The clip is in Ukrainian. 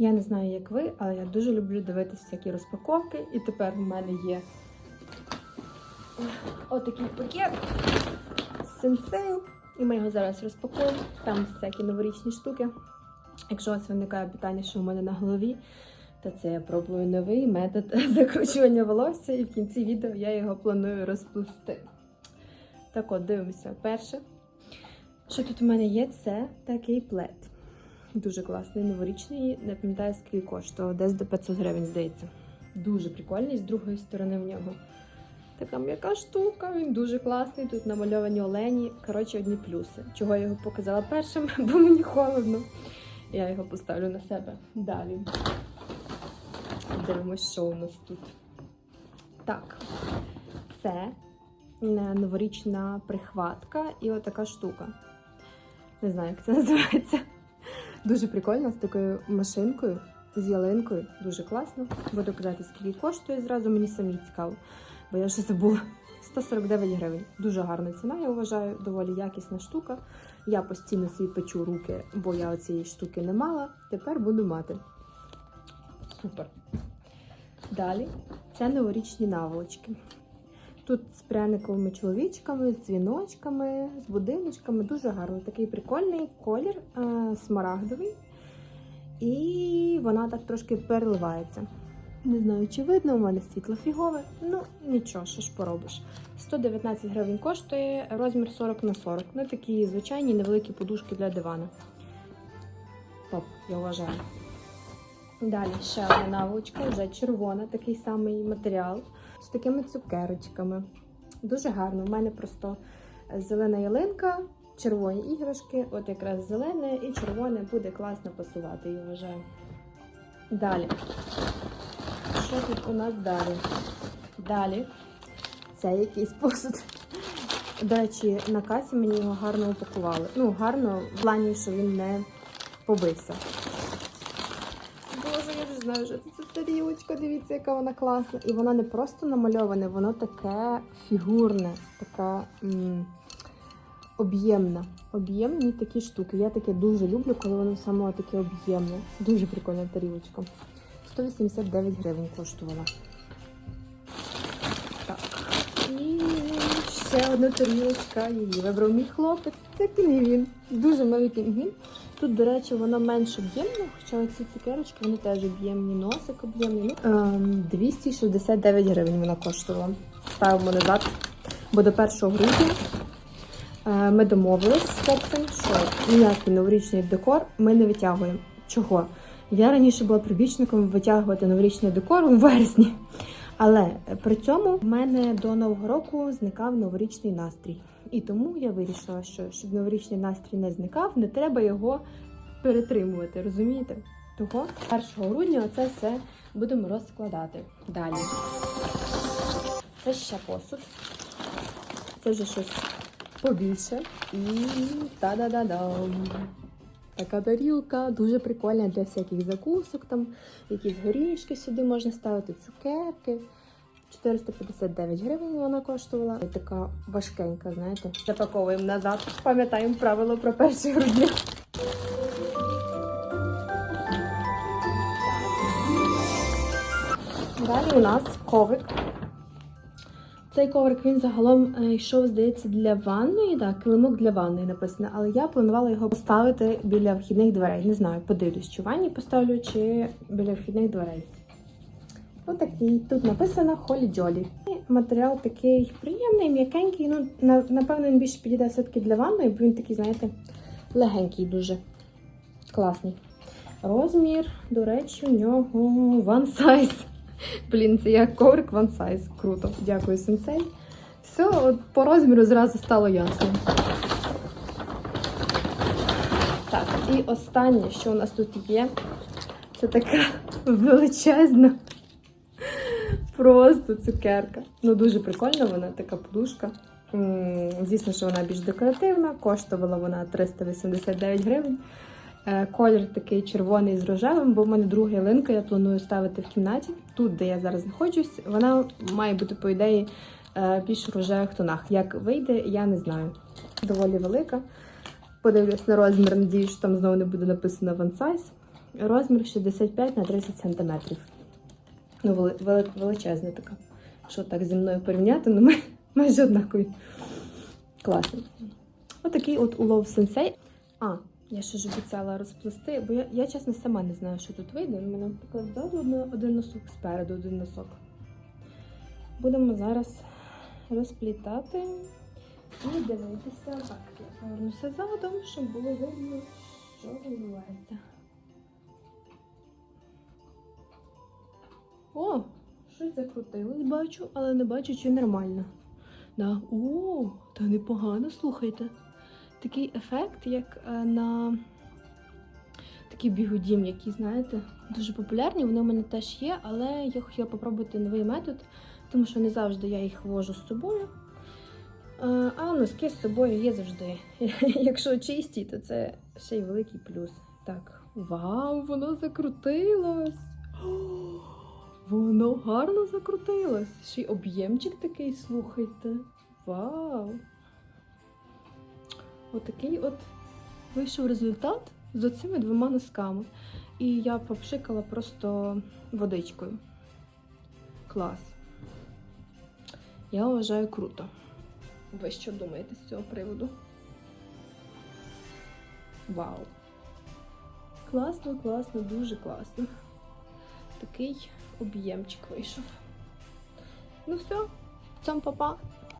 Я не знаю, як ви, але я дуже люблю дивитися всякі розпаковки. І тепер в мене є отакий пакет з Сенсейл. І ми його зараз розпакуємо. Там всякі новорічні штуки. Якщо у вас виникає питання, що в мене на голові, то це я пробую новий метод закручування волосся, і в кінці відео я його планую розплести. Так от, дивимося. Перше, що тут у мене є, це такий плед. Дуже класний, новорічний, не пам'ятаю, скільки коштував, десь до 500 гривень, здається. Дуже прикольний, з другої сторони в нього. Така м'яка штука, він дуже класний. Тут намальовані олені. Коротше, одні плюси. Чого я його показала першим, бо мені холодно. Я його поставлю на себе. Далі. Дивимось, що у нас тут. Так, це новорічна прихватка і отака штука. Не знаю, як це називається. Дуже прикольно з такою машинкою, з ялинкою. Дуже класно. Буду казати, скільки коштує зразу, мені самі цікаво, бо я вже забула. 149 гривень. Дуже гарна ціна, я вважаю, доволі якісна штука. Я постійно собі печу руки, бо я цієї штуки не мала. Тепер буду мати. Супер. Далі це новорічні наволочки. Тут з пряниковими чоловічками, з дзвіночками, з будиночками. Дуже гарно. Такий прикольний колір, е, смарагдовий. І вона так трошки переливається. Не знаю, чи видно, у мене світло фігове. Ну, нічого, що ж поробиш. 119 гривень коштує розмір 40 на 40. Ну, такі звичайні невеликі подушки для дивана. Топ, я вважаю. Далі ще одна наволочка, вже червона, такий самий матеріал з такими цукерочками. Дуже гарно. У мене просто зелена ялинка, червоні іграшки, от якраз зелене і червоне буде класно пасувати, я вважаю. Далі. Що тут у нас далі? Далі. Це якийсь посуд. До речі, на касі мені його гарно упакували. Ну, гарно в плані, що він не побився. Знаю, що це тарілочка, дивіться, яка вона класна. І воно не просто намальоване, воно таке фігурне, така м, об'ємна. Об'ємні такі штуки. Я таке дуже люблю, коли воно саме таке об'ємне. Дуже прикольна тарілочка. 189 гривень коштувала. Ще одна тарілочка. Її вибрав мій хлопець. Це пінгвін. Дуже малий пінгвін. Тут, до речі, воно менш об'ємне, хоча оці цукерочки вони теж об'ємні, носик об'ємний. Ну, ем, 269 гривень вона коштувала. Ставимо назад. Бо до 1 грудня е, ми домовились з хлопцем, що ніякий новорічний декор ми не витягуємо. Чого? Я раніше була прибічником витягувати новорічний декор у вересні. Але при цьому в мене до нового року зникав новорічний настрій. І тому я вирішила, що щоб новорічний настрій не зникав, не треба його перетримувати, розумієте? Того 1 грудня це все будемо розкладати. Далі. Це ще посуд. Це вже щось побільше. І та-да-да-дам. Така тарілка дуже прикольна для всяких закусок, там якісь горішки сюди можна ставити, цукерки. 459 гривень вона коштувала. І така важкенька, знаєте. Запаковуємо назад. Пам'ятаємо правило про 1 грудня. Далі у нас коврик. Цей коврик він загалом е, йшов, здається, для ванної, так, килимок для ванної написано, але я планувала його поставити біля вхідних дверей. Не знаю, подивлюсь, чи ванні поставлю, чи біля вхідних дверей. Отакий. Тут написано Холі Джолі. Матеріал такий приємний, м'якенький. Ну, напевно, він більше підійде все-таки для ванної, бо він такий, знаєте, легенький дуже. Класний. Розмір, до речі, у нього one size. Блін, це як коврик one size. Круто. Дякую, сенсей. Все, от по розміру зразу стало ясно. Так, і останнє, що у нас тут є, це така величезна. Просто цукерка. Ну, дуже прикольна вона, така подушка. Звісно, що вона більш декоративна, коштувала вона 389 гривень. Е, Колір такий червоний з рожевим, бо в мене друга ялинка, я планую ставити в кімнаті. Тут, де я зараз знаходжусь, вона має бути, по ідеї, е, більш в рожевих тонах. Як вийде, я не знаю. Доволі велика. Подивлюсь на розмір, надіюсь, що там знову не буде написано one size. Розмір 65 на 30 см. Ну, вели- вели- величезна така. Що так зі мною порівняти, ну майже однакові. Класно. Отакий от улов сенсей. А, я ще ж обіцяла розплести, бо я, я чесно сама не знаю, що тут вийде. У мене наприклад, ззаду один- носок, спереду один носок. Будемо зараз розплітати і дивитися. Так, я повернуся задом, щоб було видно, що відбувається. О, щось закрутилось, бачу, але не бачу, чи нормально. Да. О, та непогано, слухайте. Такий ефект, як е, на такі бігудім, які, знаєте, дуже популярні. Вони у мене теж є, але я хотіла попробувати новий метод, тому що не завжди я їх вожу з собою. Е, А носки з собою є завжди. Якщо чисті, то це ще й великий плюс. Так, вау, воно закрутилось! Воно гарно закрутилось. Ще й об'ємчик такий, слухайте. Вау! Отакий от вийшов результат з оцими двома носками. І я попшикала просто водичкою. Клас. Я вважаю круто. Ви що думаєте з цього приводу? Вау! Класно, класно, дуже класно. Такий об'ємчик вийшов. Ну все, цьому папа.